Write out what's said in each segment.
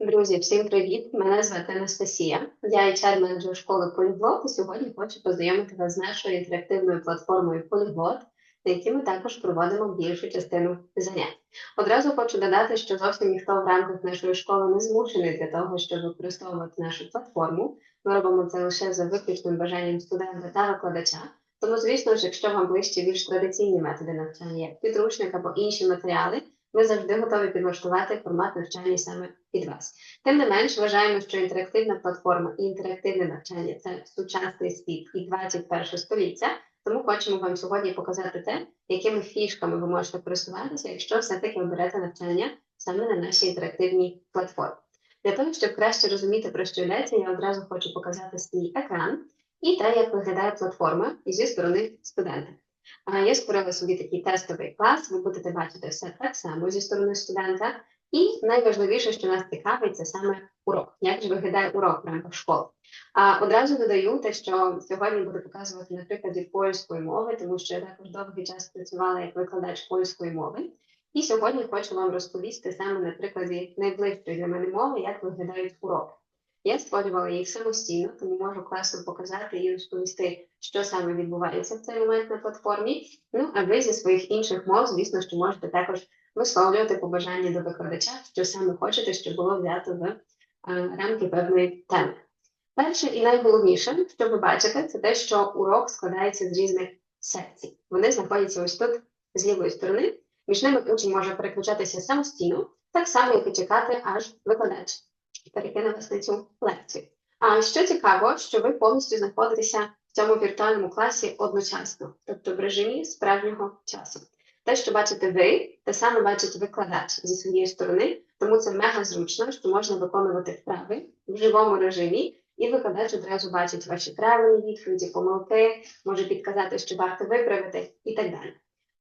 Друзі, всім привіт! Мене звати Анастасія. Я hr менеджер школи Поліглот і сьогодні хочу познайомити вас з нашою інтерактивною платформою Поліглот, на якій ми також проводимо більшу частину занять. Одразу хочу додати, що зовсім ніхто в рамках нашої школи не змушений для того, щоб використовувати нашу платформу. Ми робимо це лише за виключним бажанням студента та викладача. Тому, звісно ж, якщо вам ближче більш традиційні методи навчання, як підручник або інші матеріали, ми завжди готові підлаштувати формат навчання саме під вас. Тим не менш, вважаємо, що інтерактивна платформа і інтерактивне навчання це сучасний світ і 21 століття. Тому хочемо вам сьогодні показати те, якими фішками ви можете користуватися, якщо все-таки оберете навчання саме на нашій інтерактивній платформі. Для того, щоб краще розуміти, про що йдеться, я одразу хочу показати свій екран і те, як виглядає платформа зі сторони студента. Я створила собі такий тестовий клас, ви будете бачити все так само зі сторони студента. І найважливіше, що нас цікавить, це саме урок. Як ж виглядає урок в рамках школи? А одразу додаю те, що сьогодні буду показувати на прикладі польської мови, тому що я також довгий час працювала як викладач польської мови. І сьогодні хочу вам розповісти саме на прикладі найближчої для мене мови, як виглядають уроки. Я створювала їх самостійно, тому можу класно показати і розповісти, що саме відбувається в цей момент на платформі. Ну а ви зі своїх інших мов, звісно, що можете також висловлювати побажання до викладача, що саме хочете, щоб було взято в рамки певної теми. Перше і найголовніше, що ви бачите, це те, що урок складається з різних секцій. Вони знаходяться ось тут з лівої сторони. Між ними учень може переключатися самостійно, так само, як і чекати аж викладач перекине вас на цю лекцію. А що цікаво, що ви повністю знаходитеся в цьому віртуальному класі одночасно, тобто в режимі справжнього часу. Те, що бачите ви, те саме бачить викладач зі своєї сторони, тому це мега зручно, що можна виконувати вправи в живому режимі, і викладач одразу бачить ваші правильні відповіді, помилки, може підказати, що варто виправити і так далі.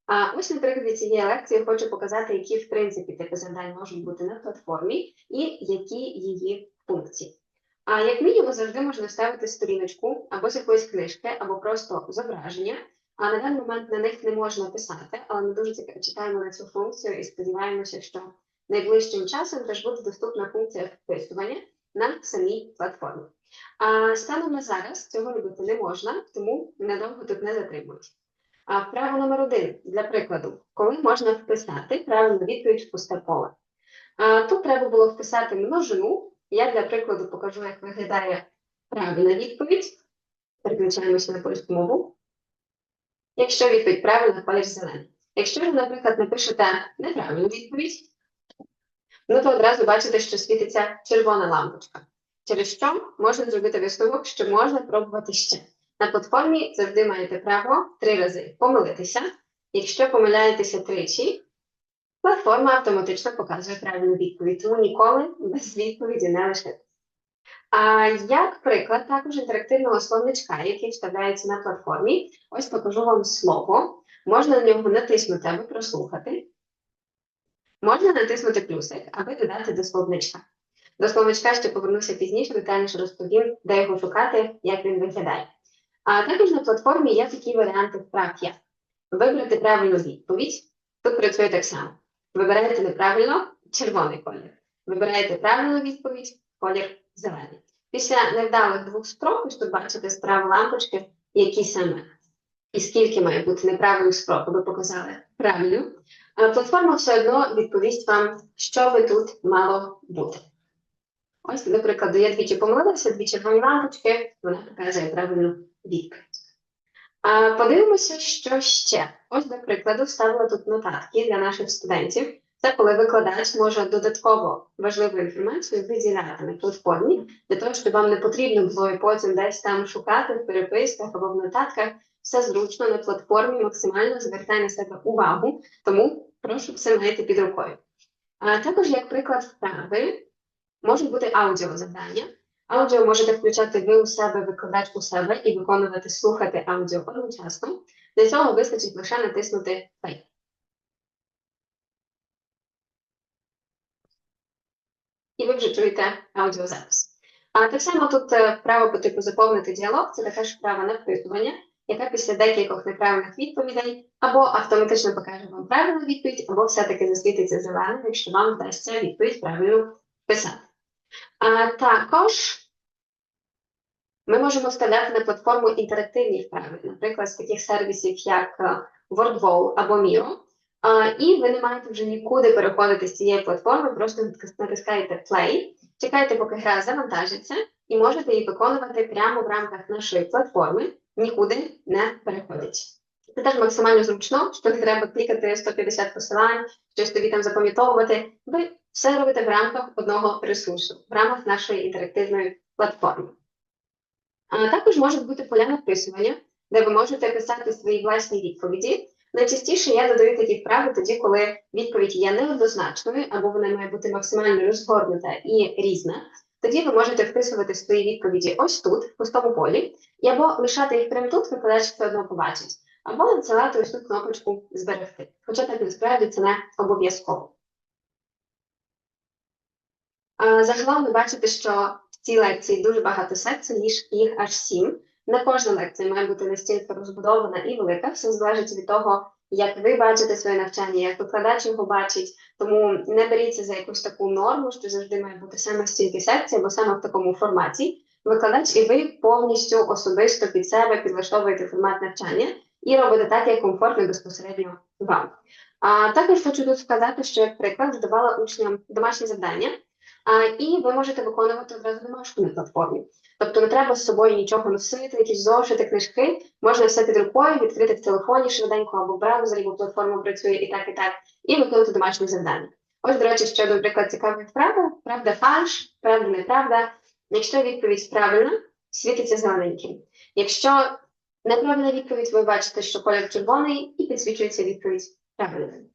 А ось на прикладі цієї лекції хочу показати, які в принципі типи завдань можуть бути на платформі і які її функції. А як мінімум завжди можна вставити сторіночку або з якоїсь книжки, або просто зображення. А на даний момент на них не можна писати, але ми дуже чекаємо на цю функцію і сподіваємося, що найближчим часом теж буде доступна функція вписування на самій платформі. А станом на зараз цього робити не можна, тому надовго тут не затримують. А вправо номер один для прикладу, коли можна вписати правильну відповідь в пусте поле. А, Тут треба було вписати множину. Я для прикладу покажу, як виглядає правильна відповідь. Переключаємося на польську мову. Якщо відповідь правильна, колір зелений. Якщо ви, наприклад, напишете неправильну відповідь, ну то одразу бачите, що світиться червона лампочка. Через що можна зробити висновок, що можна пробувати ще. На платформі завжди маєте право три рази помилитися. Якщо помиляєтеся тричі, платформа автоматично показує правильну відповідь, тому ніколи без відповіді не лишитися. А як приклад також інтерактивного словничка, який вставляється на платформі, ось покажу вам слово. Можна на нього натиснути, аби прослухати. Можна натиснути плюсик, аби додати до словничка. До словничка ще повернуся пізніше, детальніше розповім, де його шукати, як він виглядає. А також на платформі є такі варіанти вправ, як вибрати правильну відповідь. Тут працює так само. Вибираєте неправильно червоний колір. Вибираєте правильну відповідь, колір зелений. Після невдалих двох спроб, ось тут бачите справа лампочки, які саме і скільки має бути неправильних спроб, ви показали правильно. Платформа все одно відповість вам, що ви тут мало бути. Ось, наприклад, я двічі помилилася, дві червоні лампочки, вона показує правильну відповідь. А Подивимося, що ще. Ось, до прикладу, вставила тут нотатки для наших студентів. Це коли викладач може додатково важливу інформацію виділяти на платформі, для того, щоб вам не потрібно було і потім десь там шукати в переписках або в нотатках. Все зручно на платформі, максимально звертає на себе увагу, тому прошу все маєте під рукою. А також, як приклад вправи, можуть бути аудіозавдання. Аудіо можете включати ви у себе, викладач у себе і виконувати, слухати аудіо одночасно. Для цього вистачить лише натиснути Play. І ви вже чуєте аудіозапис. А так само тут вправа по типу заповнити діалог це така ж вправа на вписування, яка після декількох неправильних відповідей або автоматично покаже вам правильну відповідь, або все-таки засвітиться зеленим, якщо вам вдасться відповідь правильно писати. А також ми можемо вставляти на платформу інтерактивні вправи, наприклад, з таких сервісів, як е, WordWall або Miro. І ви не маєте вже нікуди переходити з цієї платформи, просто натискаєте Play, чекаєте, поки гра завантажиться, і можете її виконувати прямо в рамках нашої платформи, нікуди не переходить. Це теж максимально зручно, що не треба клікати 150 посилань, щось тобі там запам'ятовувати. Ви все робите в рамках одного ресурсу, в рамках нашої інтерактивної платформи. Також можуть бути поля написування, де ви можете писати свої власні відповіді. Найчастіше я додаю такі вправи тоді, коли відповідь є неоднозначною, або вона має бути максимально розгорнута і різна. Тоді ви можете вписувати свої відповіді ось тут, в пустому полі, і або лишати їх прямо тут, викладач все одно побачить, або надсилати ось тут кнопочку зберегти. Хоча так насправді це не обов'язково. Загалом ви бачите, що в цій лекції дуже багато секцій, їх, їх аж сім. Не кожна лекція має бути настільки розбудована і велика, все залежить від того, як ви бачите своє навчання, як викладач його бачить. Тому не беріться за якусь таку норму, що завжди має бути саме стільки секцій, або саме в такому форматі. Викладач і ви повністю особисто під себе підлаштовуєте формат навчання і робите так, як комфортно безпосередньо вам. А також хочу тут сказати, що як приклад задавала учням домашні завдання, і ви можете виконувати одразу домашку на платформі. Тобто не треба з собою нічого носити, якісь зошити, книжки. Можна все під рукою, відкрити в телефоні швиденько або в браузері, бо платформа працює і так, і так, і виконати домашні завдання. Ось, до речі, ще, наприклад, цікавий вправа. Правда фальш, правда неправда. Якщо відповідь правильна, світиться зелененьким. Якщо неправильна відповідь, ви бачите, що колір червоний і підсвічується відповідь правильною.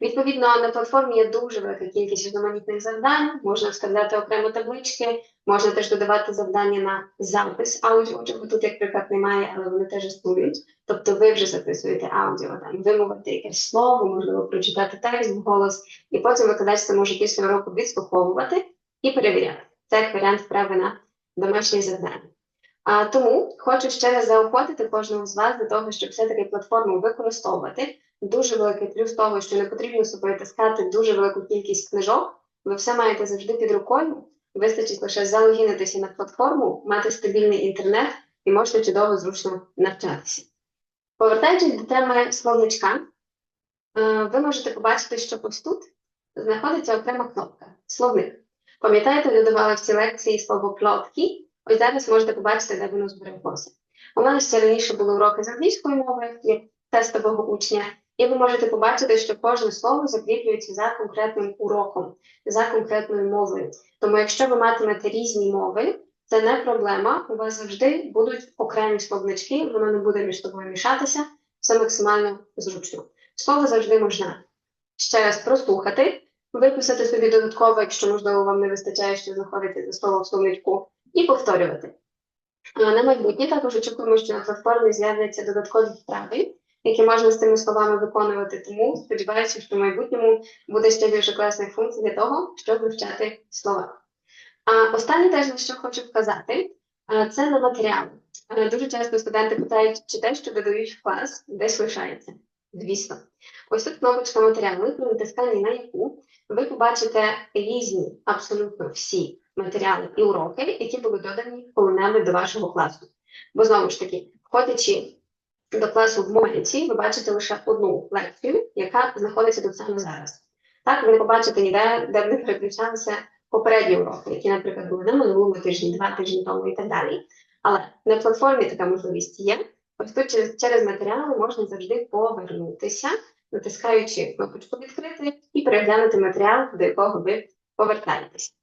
Відповідно, на платформі є дуже велика кількість різноманітних завдань, можна вставляти окремо таблички, можна теж додавати завдання на запис аудіо, чого тут, як приклад, немає, але вони теж існують. Тобто ви вже записуєте аудіо, там вимовити якесь слово, можливо, прочитати текст в голос, і потім викладач це може після уроку відслуховувати і перевіряти. Це як варіант вправи на домашнє завдання. А тому хочу ще раз заохотити кожного з вас до того, щоб все-таки платформу використовувати. Дуже великий плюс того, що не потрібно собою таскати дуже велику кількість книжок. Ви все маєте завжди під рукою. Вистачить лише залогінитися на платформу, мати стабільний інтернет і можете чудово зручно навчатися. Повертаючись до теми словничка, е, ви можете побачити, що ось тут знаходиться окрема кнопка словник. Пам'ятаєте, додавала в цій лекції слово плотки? Ось зараз можете побачити, де воно збереглося. У мене ще раніше були уроки з англійської мови, як тестового учня, і ви можете побачити, що кожне слово закріплюється за конкретним уроком, за конкретною мовою. Тому, якщо ви матимете різні мови, це не проблема. У вас завжди будуть окремі словнички, воно не буде між собою мішатися, все максимально зручно. Слово завжди можна ще раз прослухати, виписати собі додатково, якщо можливо вам не вистачає, що знаходиться за слово в словничку, і повторювати. На майбутнє також очікуємо, що на платформі з'являться додаткові вправи, які можна з цими словами виконувати. Тому сподіваюся, що в майбутньому буде ще більше класних функцій для того, щоб вивчати слова. А останнє теж на що хочу вказати, це на матеріали. Дуже часто студенти питають, чи те, що додають в клас, десь лишається. Звісно, ось тут кнопочка матеріали, при натисканні на яку ви побачите різні, абсолютно всі матеріали і уроки, які були додані коли-небудь до вашого класу. Бо знову ж таки, входячи до класу в Моліці, ви бачите лише одну лекцію, яка знаходиться тут саме зараз. Так, ви не побачите ніде, де вони переключалися попередні уроки, які, наприклад, були на минулому тижні, два тижні тому і так далі. Але на платформі така можливість є. Ось тут через, через матеріали можна завжди повернутися, натискаючи кнопочку відкрити і переглянути матеріал, до якого ви повертаєтесь.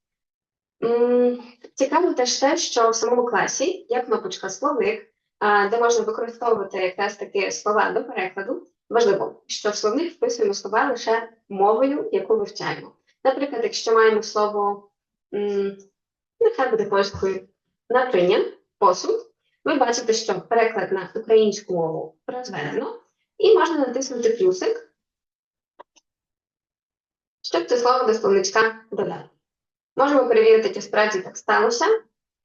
Цікаво теж те, що в самому класі є кнопочка словник, де можна використовувати якраз таки слова до перекладу. Важливо, що в словник вписуємо слова лише мовою, яку вивчаємо. Наприклад, якщо маємо слово, м, нехай буде польською, наприня, посуд, ви бачите, що переклад на українську мову розведено, і можна натиснути плюсик, щоб це слово до словничка додати. Можемо перевірити, чи справді так сталося.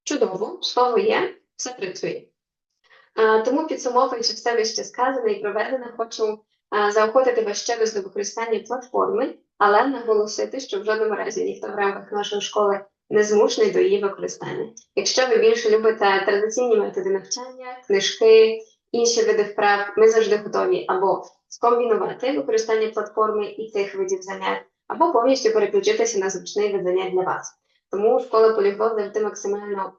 Чудово, слово є, все працює. А, Тому підсумовуючи все вище сказане і проведене, хочу заохотити вас ще раз до використання платформи, але наголосити, що в жодному разі ніхто в рамках нашої школи незмушений до її використання. Якщо ви більше любите традиційні методи навчання, книжки, інші види вправ, ми завжди готові або скомбінувати використання платформи і цих видів занять, або повністю переключитися на зручний вид занять для вас. Тому школа поліглот завжди максимально е,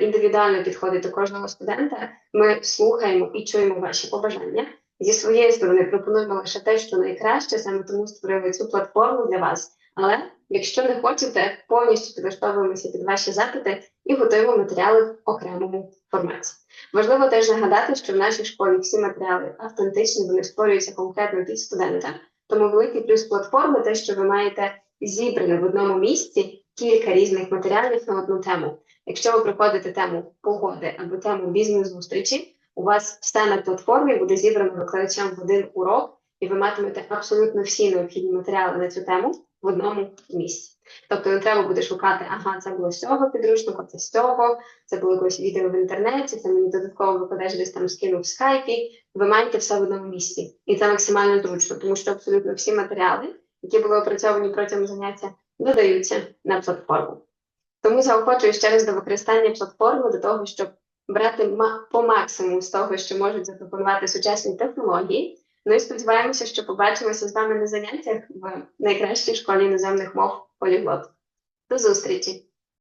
індивідуально підходить до кожного студента. Ми слухаємо і чуємо ваші побажання. Зі своєї сторони пропонуємо лише те, що найкраще, саме тому створили цю платформу для вас. Але якщо не хочете, повністю підлаштовуємося під ваші запити і готуємо матеріали в окремому форматі. Важливо теж нагадати, що в нашій школі всі матеріали автентичні, вони створюються конкретно під студента. Тому великий плюс платформи те, що ви маєте зібране в одному місці кілька різних матеріалів на одну тему. Якщо ви проходите тему погоди або тему бізнес-зустрічі, у вас все на платформі буде зібрано викладачем в один урок, і ви матимете абсолютно всі необхідні матеріали на цю тему в одному місці. Тобто не треба буде шукати, ага, це було з цього підручника, це з цього, це було якось відео в інтернеті, це мені додатково викладач десь там скинув в скайпі. Ви маєте все в одному місці. І це максимально зручно, тому що абсолютно всі матеріали, які були опрацьовані протягом заняття, додаються на платформу. Тому заохочую ще раз до використання платформи, до того, щоб брати по максимуму з того, що можуть запропонувати сучасні технології. Ну і сподіваємося, що побачимося з вами на заняттях в найкращій школі іноземних мов Поліглот. До зустрічі!